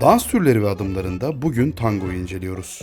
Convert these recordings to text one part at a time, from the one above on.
Dans türleri ve adımlarında bugün tangoyu inceliyoruz.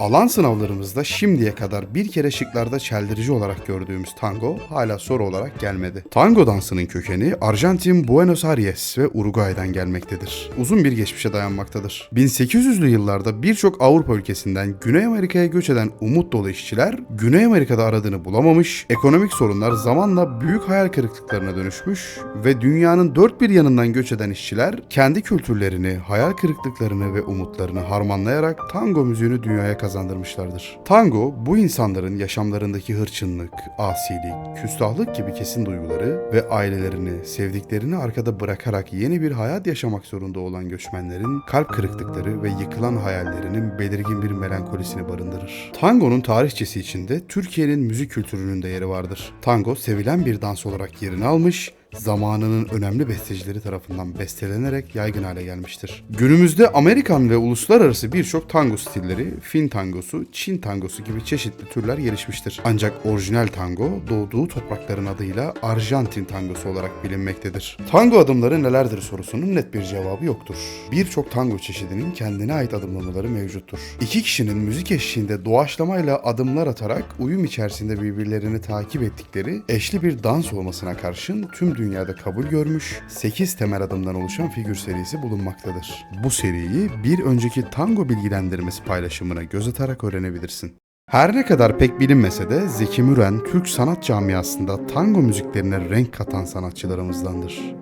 Alan sınavlarımızda şimdiye kadar bir kere şıklarda çeldirici olarak gördüğümüz tango hala soru olarak gelmedi. Tango dansının kökeni Arjantin, Buenos Aires ve Uruguay'dan gelmektedir. Uzun bir geçmişe dayanmaktadır. 1800'lü yıllarda birçok Avrupa ülkesinden Güney Amerika'ya göç eden umut dolu işçiler Güney Amerika'da aradığını bulamamış, ekonomik sorunlar zamanla büyük hayal kırıklıklarına dönüşmüş ve dünyanın dört bir yanından göç eden işçiler kendi kültürlerini, hayal kırıklıklarını ve umutlarını harmanlayarak tango müziğini dünyaya kazandırmışlardır. Tango, bu insanların yaşamlarındaki hırçınlık, asilik, küstahlık gibi kesin duyguları ve ailelerini, sevdiklerini arkada bırakarak yeni bir hayat yaşamak zorunda olan göçmenlerin kalp kırıklıkları ve yıkılan hayallerinin belirgin bir melankolisini barındırır. Tango'nun tarihçesi içinde Türkiye'nin müzik kültürünün de yeri vardır. Tango sevilen bir dans olarak yerini almış, zamanının önemli bestecileri tarafından bestelenerek yaygın hale gelmiştir. Günümüzde Amerikan ve uluslararası birçok tango stilleri, Fin tangosu, Çin tangosu gibi çeşitli türler gelişmiştir. Ancak orijinal tango doğduğu toprakların adıyla Arjantin tangosu olarak bilinmektedir. Tango adımları nelerdir sorusunun net bir cevabı yoktur. Birçok tango çeşidinin kendine ait adımlamaları mevcuttur. İki kişinin müzik eşliğinde doğaçlamayla adımlar atarak uyum içerisinde birbirlerini takip ettikleri eşli bir dans olmasına karşın tüm dünyada kabul görmüş 8 temel adımdan oluşan figür serisi bulunmaktadır. Bu seriyi bir önceki tango bilgilendirmesi paylaşımına göz atarak öğrenebilirsin. Her ne kadar pek bilinmese de Zeki Müren Türk sanat camiasında tango müziklerine renk katan sanatçılarımızdandır.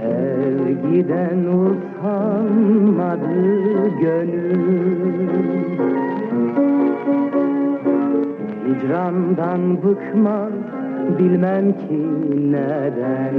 Sevgiden utanmadı gönül Hicrandan bıkmaz bilmem ki neden.